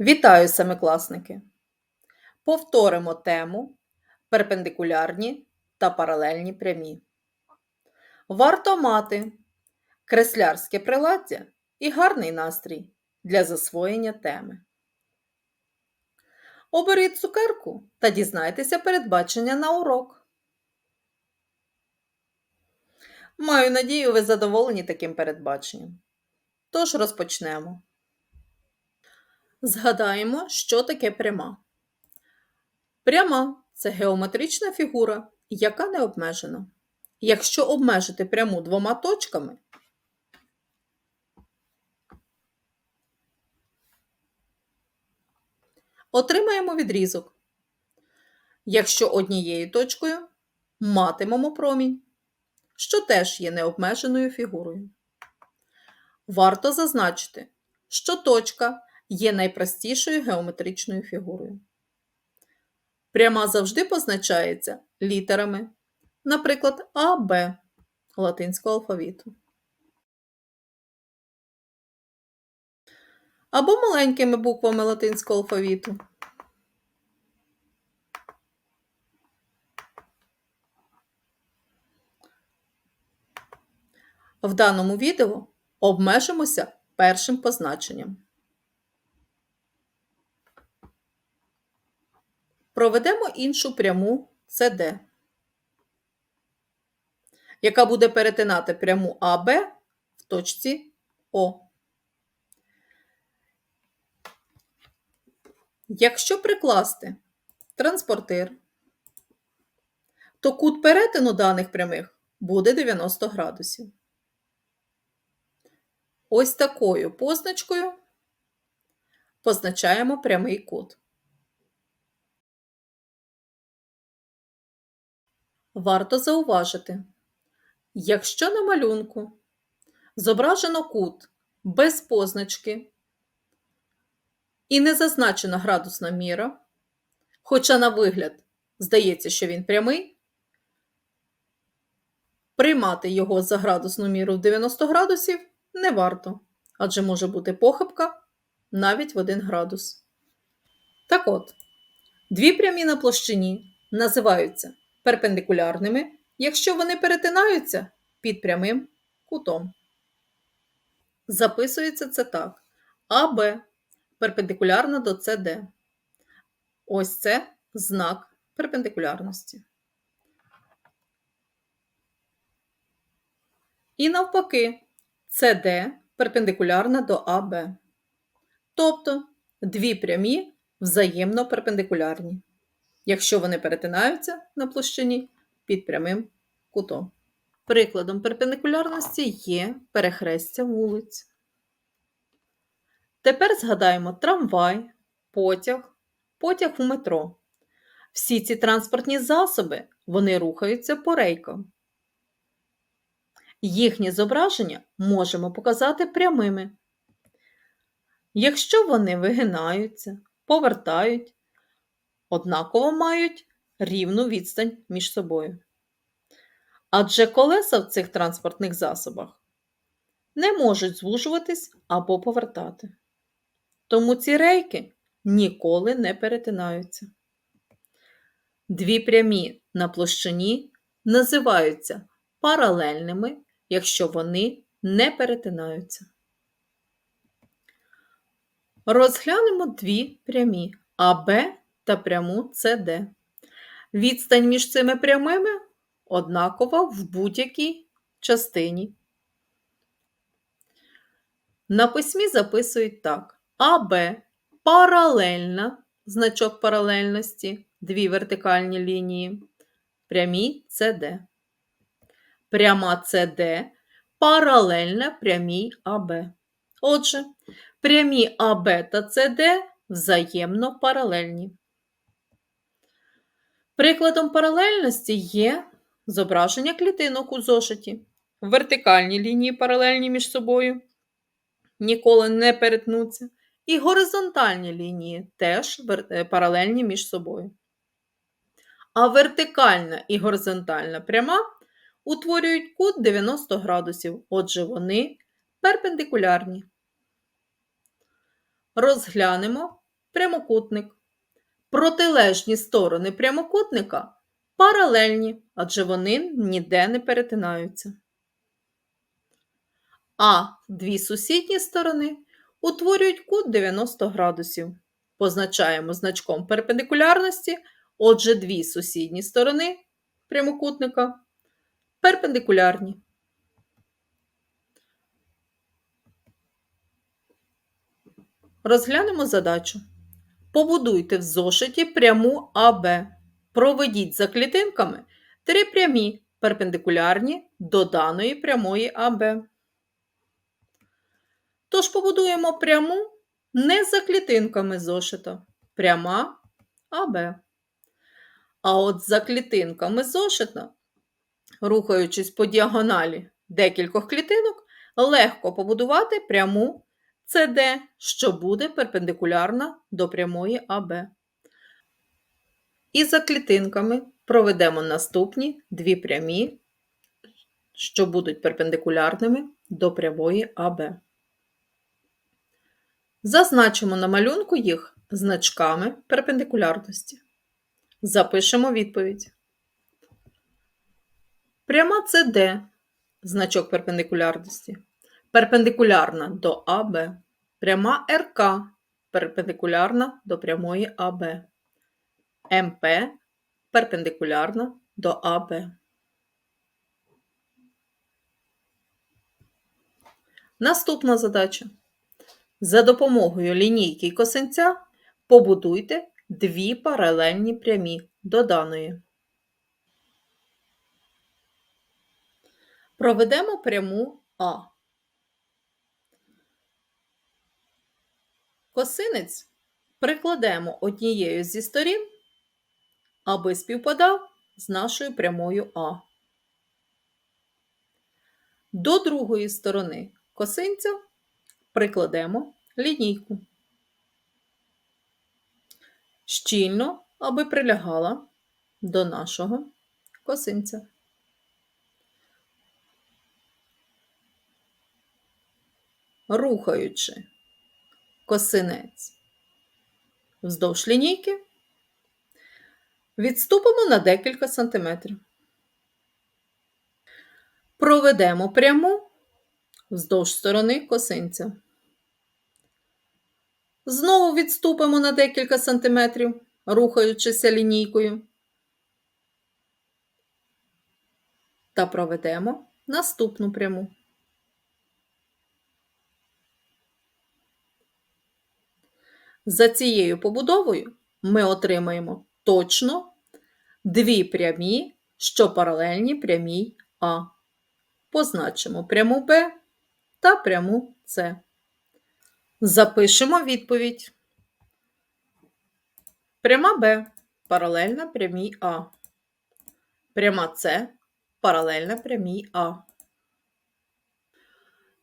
Вітаю, семикласники! Повторимо тему перпендикулярні та паралельні прямі. Варто мати креслярське приладдя і гарний настрій для засвоєння теми. Оберіть цукерку та дізнайтеся передбачення на урок. Маю надію, ви задоволені таким передбаченням. Тож розпочнемо. Згадаємо, що таке пряма. Пряма це геометрична фігура, яка не обмежена. Якщо обмежити пряму двома точками, отримаємо відрізок. Якщо однією точкою матимемо промінь, що теж є необмеженою фігурою. Варто зазначити, що точка є найпростішою геометричною фігурою. Пряма завжди позначається літерами, наприклад, А, Б латинського алфавіту. Або маленькими буквами латинського алфавіту. В даному відео обмежимося першим позначенням. Проведемо іншу пряму CD, яка буде перетинати пряму АБ в точці О. Якщо прикласти транспортир, то кут перетину даних прямих буде 90 градусів. Ось такою позначкою позначаємо прямий кут. Варто зауважити, якщо на малюнку зображено кут без позначки і не зазначена градусна міра, хоча на вигляд здається, що він прямий, приймати його за градусну міру в 90 градусів не варто, адже може бути похибка навіть в 1 градус. Так от, дві прямі на площині називаються перпендикулярними, якщо вони перетинаються під прямим кутом. Записується це так: АБ перпендикулярна до СД. Ось це знак перпендикулярності. І навпаки, СД перпендикулярна до АБ. Тобто дві прямі взаємно перпендикулярні якщо вони перетинаються на площині під прямим кутом. Прикладом перпендикулярності є перехрестя вулиць. Тепер згадаємо трамвай, потяг, потяг у метро. Всі ці транспортні засоби вони рухаються по рейкам. Їхнє зображення можемо показати прямими. Якщо вони вигинаються, повертають однаково мають рівну відстань між собою. Адже колеса в цих транспортних засобах не можуть звужуватись або повертати. Тому ці рейки ніколи не перетинаються. Дві прямі на площині називаються паралельними, якщо вони не перетинаються. Розглянемо дві прямі АБ та пряму CD. Відстань між цими прямими однакова в будь-якій частині. На письмі записують так: АБ паралельна значок паралельності, дві вертикальні лінії, прямі CD. Пряма CD паралельна прямій АБ. Отже, прямі АБ та CD взаємно паралельні. Прикладом паралельності є зображення клітинок у зошиті. Вертикальні лінії паралельні між собою ніколи не перетнуться. І горизонтальні лінії теж е, паралельні між собою. А вертикальна і горизонтальна пряма утворюють кут 90 градусів, отже, вони перпендикулярні. Розглянемо прямокутник. Протилежні сторони прямокутника паралельні, адже вони ніде не перетинаються. А дві сусідні сторони утворюють кут 90 градусів. Позначаємо значком перпендикулярності, отже, дві сусідні сторони прямокутника перпендикулярні. Розглянемо задачу. Побудуйте в зошиті пряму АБ. Проведіть за клітинками три прямі перпендикулярні до даної прямої АБ. Тож побудуємо пряму не за клітинками зошита. Пряма АБ. А от за клітинками зошита, рухаючись по діагоналі декількох клітинок, легко побудувати пряму CD, що буде перпендикулярна до прямої АБ. І за клітинками проведемо наступні дві прямі, що будуть перпендикулярними до прямої АБ. Зазначимо на малюнку їх значками перпендикулярності. Запишемо відповідь. Пряма CD значок перпендикулярності. Перпендикулярна до АБ. Пряма РК перпендикулярна до прямої АБ. МП перпендикулярна до АБ. Наступна задача. За допомогою лінійки й косинця побудуйте дві паралельні прямі до даної. Проведемо пряму А. Косинець прикладемо однією зі сторін, аби співпадав з нашою прямою А. До другої сторони косинця прикладемо лінійку. Щільно, аби прилягала до нашого косинця. Рухаючи косинець вздовж лінійки, відступимо на декілька сантиметрів. Проведемо пряму вздовж сторони косинця. Знову відступимо на декілька сантиметрів, рухаючися лінійкою. Та проведемо наступну пряму. За цією побудовою ми отримаємо точно дві прямі, що паралельні прямій А. Позначимо пряму Б та пряму С. Запишемо відповідь. Пряма Б паралельна прямій А. Пряма С паралельна прямій А.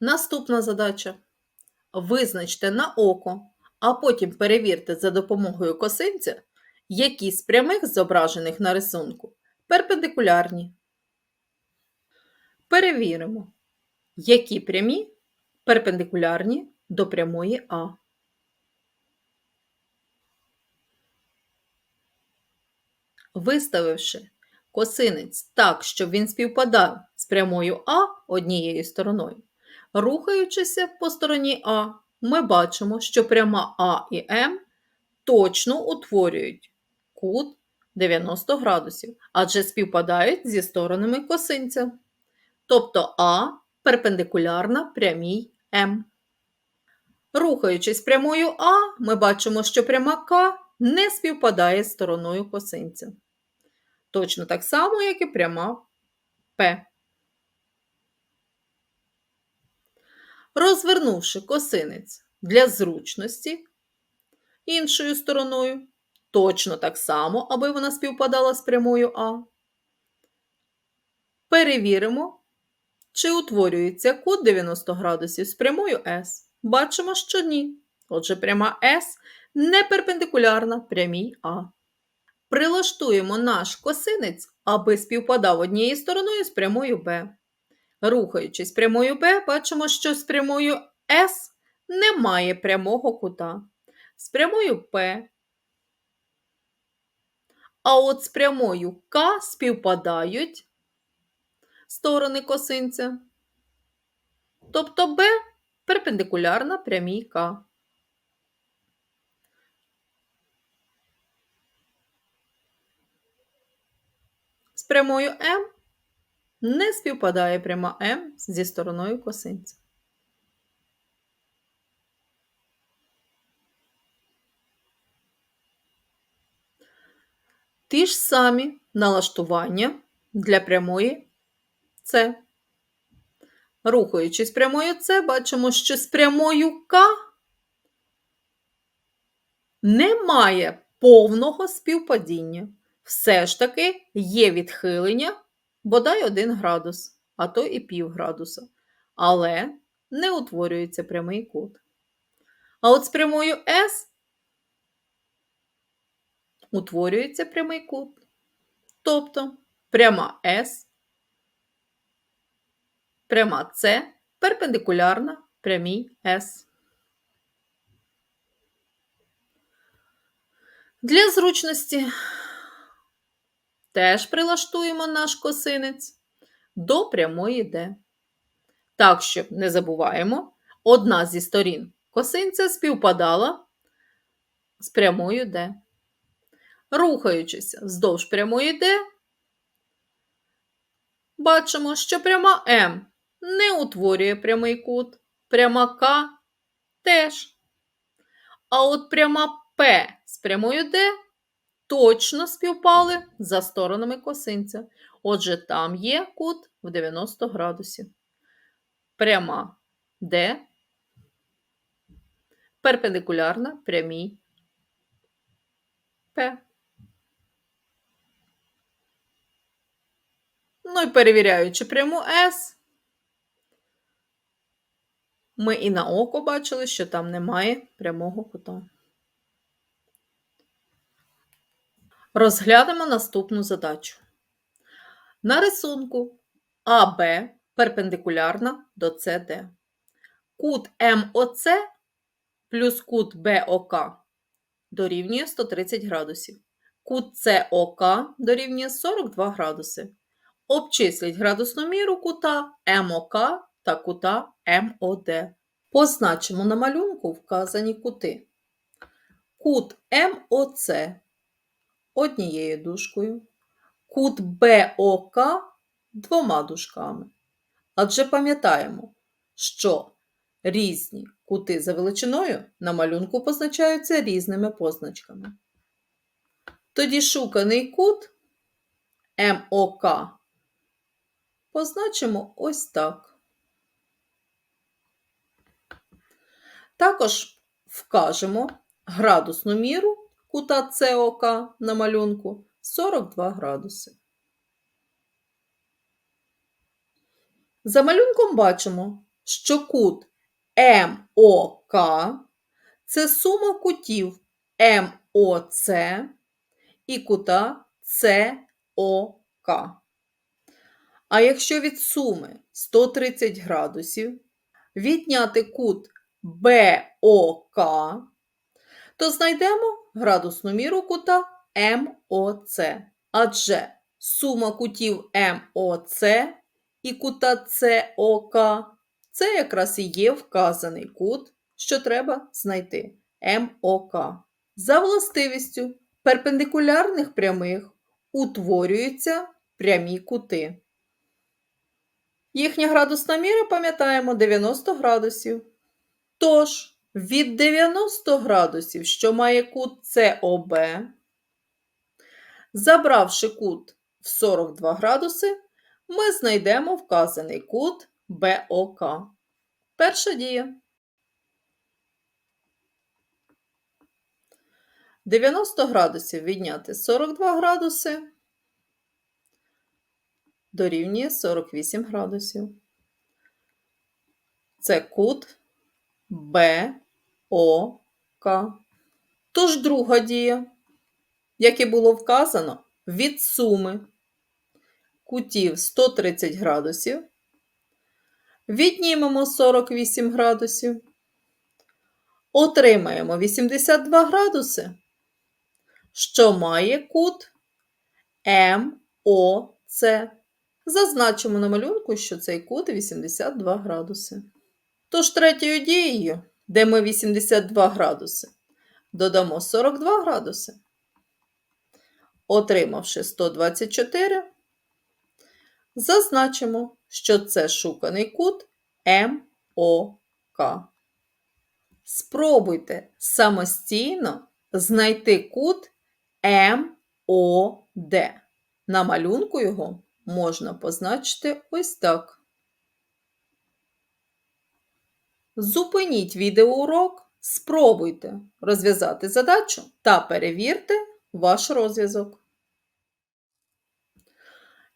Наступна задача. Визначте на око, а потім перевірте за допомогою косинця, які з прямих зображених на рисунку перпендикулярні. Перевіримо, які прямі перпендикулярні до прямої А. Виставивши косинець так, щоб він співпадав з прямою А однією стороною, рухаючися по стороні А, ми бачимо, що пряма А і М точно утворюють кут 90 градусів, адже співпадають зі сторонами косинця. Тобто А перпендикулярна прямій М. Рухаючись прямою А, ми бачимо, що пряма К не співпадає з стороною косинця. Точно так само, як і пряма П. Розвернувши косинець для зручності іншою стороною, точно так само, аби вона співпадала з прямою А, перевіримо, чи утворюється кут 90 градусів з прямою С. Бачимо, що ні. Отже, пряма С не перпендикулярна прямій А. Прилаштуємо наш косинець, аби співпадав однією стороною з прямою Б. Рухаючись прямою Б, бачимо, що з прямою С немає прямого кута. з прямою П. А от з прямою К співпадають сторони косинця. Тобто Б перпендикулярна прямій К. З прямою М не співпадає пряма М зі стороною косинця. Ті ж самі налаштування для прямої С. Рухаючись прямою С, бачимо, що з прямою К немає повного співпадіння. Все ж таки є відхилення бодай 1 градус, а то і пів градуса. Але не утворюється прямий кут. А от з прямою С утворюється прямий кут. Тобто пряма С, пряма С перпендикулярна прямій С. Для зручності теж прилаштуємо наш косинець до прямої Д. Так, що не забуваємо, одна зі сторін косинця співпадала з прямою Д. Рухаючись вздовж прямої Д, бачимо, що пряма М не утворює прямий кут, пряма К теж. А от пряма П з прямою Д точно співпали за сторонами косинця. Отже, там є кут в 90 градусів. Пряма Д перпендикулярна прямій П. Ну і перевіряючи пряму С, ми і на око бачили, що там немає прямого кута. Розглянемо наступну задачу. На рисунку АБ перпендикулярна до СД. Кут МОЦ плюс кут БОК дорівнює 130 градусів. Кут СОК дорівнює 42 градуси. Обчисліть градусну міру кута МОК та кута МОД. Позначимо на малюнку вказані кути. Кут МОЦ однією дужкою, кут БОК двома дужками. Адже пам'ятаємо, що різні кути за величиною на малюнку позначаються різними позначками. Тоді шуканий кут МОК позначимо ось так. Також вкажемо градусну міру кута СОК на малюнку 42 градуси. За малюнком бачимо, що кут МОК це сума кутів МОЦ і кута СОК. А якщо від суми 130 градусів відняти кут БОК, то знайдемо градусну міру кута МОЦ. Адже сума кутів МОЦ і кута СОК це якраз і є вказаний кут, що треба знайти МОК. За властивістю перпендикулярних прямих утворюються прямі кути. Їхня градусна міра, пам'ятаємо, 90 градусів. Тож, від 90 градусів, що має кут СОБ, забравши кут в 42 градуси, ми знайдемо вказаний кут БОК. Перша дія. 90 градусів відняти 42 градуси дорівнює 48 градусів. Це кут БОК. Тож друга дія, як і було вказано, від суми кутів 130 градусів. Віднімемо 48 градусів. отримаємо 82 градуси, що має кут МОЦ. Зазначимо на малюнку, що цей кут 82 градуси. Тож третьою дією, де ми 82 градуси, додамо 42 градуси. Отримавши 124, зазначимо, що це шуканий кут МОК. Спробуйте самостійно знайти кут МОД. На малюнку його можна позначити ось так. Зупиніть відеоурок, спробуйте розв'язати задачу та перевірте ваш розв'язок.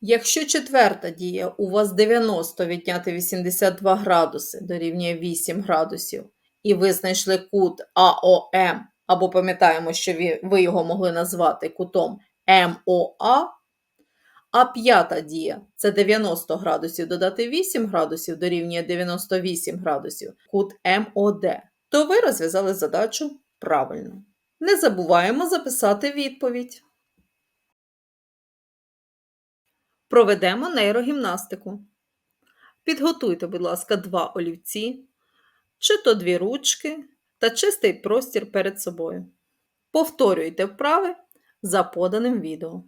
Якщо четверта дія у вас 90 відняти 82 градуси дорівнює 8 градусів, і ви знайшли кут АОМ, або пам'ятаємо, що ви- його могли назвати кутом МОА, а п'ята дія це 90 градусів додати 8 градусів дорівнює 98 градусів, кут МОД, то ви розв'язали задачу правильно. Не забуваємо записати відповідь. Проведемо нейрогімнастику. Підготуйте, будь ласка, два олівці, чи то дві ручки та чистий простір перед собою. Повторюйте вправи за поданим відео.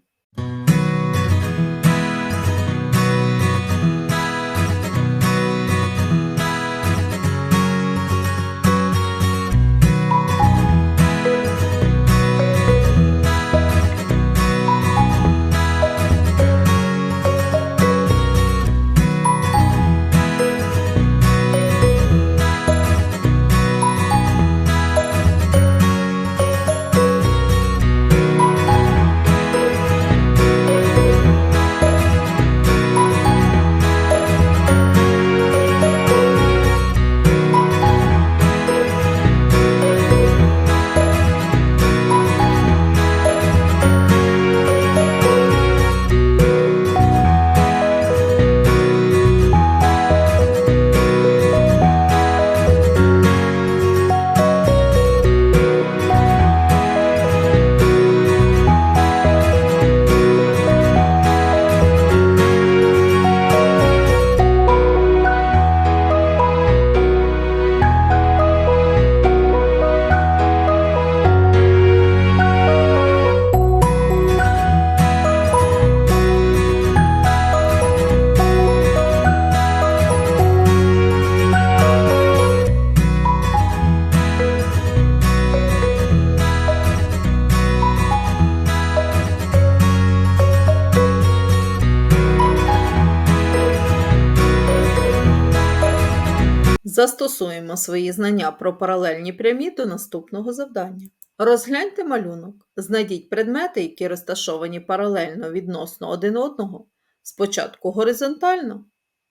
Застосуємо свої знання про паралельні прямі до наступного завдання. Розгляньте малюнок. Знайдіть предмети, які розташовані паралельно відносно один одного, спочатку горизонтально,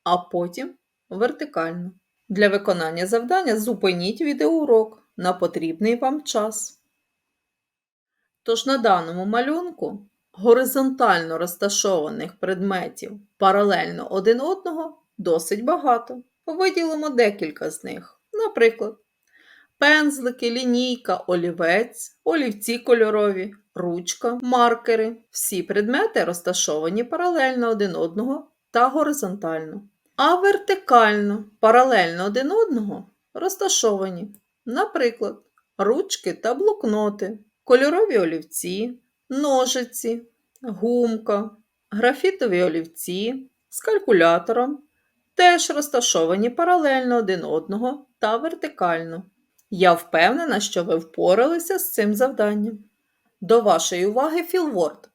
а потім вертикально. Для виконання завдання зупиніть відеоурок на потрібний вам час. Тож на даному малюнку горизонтально розташованих предметів паралельно один одного досить багато. Виділимо декілька з них. Наприклад, пензлики, лінійка, олівець, олівці кольорові, ручка, маркери. Всі предмети розташовані паралельно один одного та горизонтально. А вертикально, паралельно один одного розташовані, наприклад, ручки та блокноти, кольорові олівці, ножиці, гумка, графітові олівці з калькулятором теж розташовані паралельно один одного та вертикально. Я впевнена, що ви впоралися з цим завданням. До вашої уваги філворд.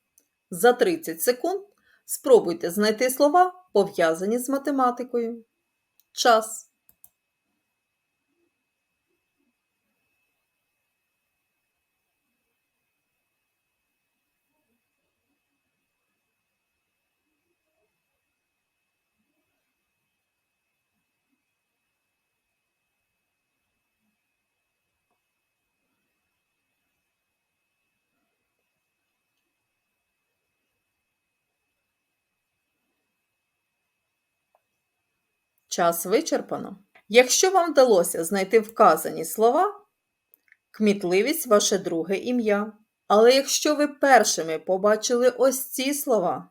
За 30 секунд спробуйте знайти слова, пов'язані з математикою. Час. Час вичерпано. Якщо вам вдалося знайти вказані слова, Кмітливість ваше друге ім'я. Але якщо ви першими побачили ось ці слова,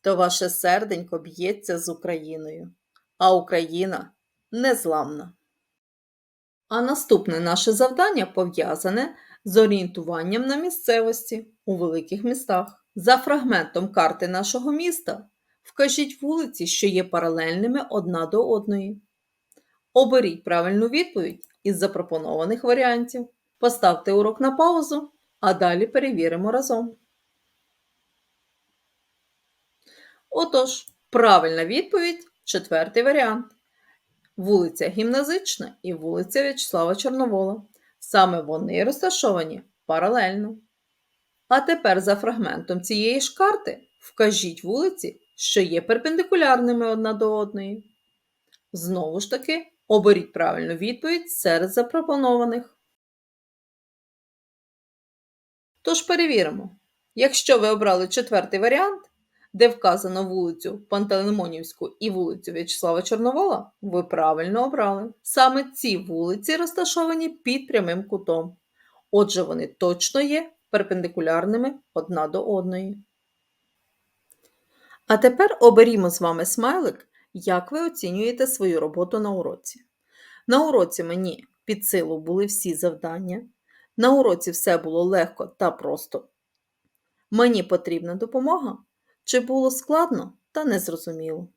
то ваше серденько б'ється з Україною, а Україна незламна. А наступне наше завдання пов'язане з орієнтуванням на місцевості у великих містах. За фрагментом карти нашого міста вкажіть вулиці, що є паралельними одна до одної. Оберіть правильну відповідь із запропонованих варіантів. Поставте урок на паузу, а далі перевіримо разом. Отож, правильна відповідь четвертий варіант. Вулиця Гімназична і вулиця В'ячеслава Чорновола. Саме вони розташовані паралельно. А тепер за фрагментом цієї ж карти вкажіть вулиці, що є перпендикулярними одна до одної. Знову ж таки, оберіть правильну відповідь серед запропонованих. Тож перевіримо. Якщо ви обрали четвертий варіант, де вказано вулицю Пантелеймонівську і вулицю В'ячеслава Чорновола, ви правильно обрали. Саме ці вулиці розташовані під прямим кутом. Отже, вони точно є перпендикулярними одна до одної. А тепер оберімо з вами смайлик, як ви оцінюєте свою роботу на уроці. На уроці мені під силу були всі завдання. На уроці все було легко та просто. Мені потрібна допомога. Чи було складно та незрозуміло?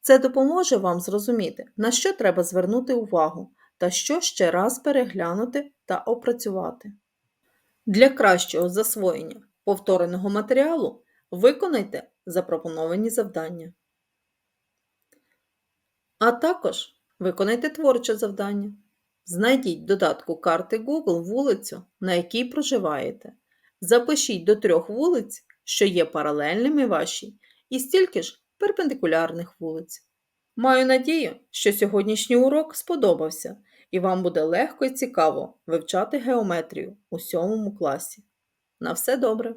Це допоможе вам зрозуміти, на що треба звернути увагу та що ще раз переглянути та опрацювати. Для кращого засвоєння повтореного матеріалу виконайте запропоновані завдання. А також виконайте творче завдання. Знайдіть додатку карти Google вулицю, на якій проживаєте. Запишіть до трьох вулиць, що є паралельними вашій, і стільки ж перпендикулярних вулиць. Маю надію, що сьогоднішній урок сподобався і вам буде легко і цікаво вивчати геометрію у сьомому класі. На все добре!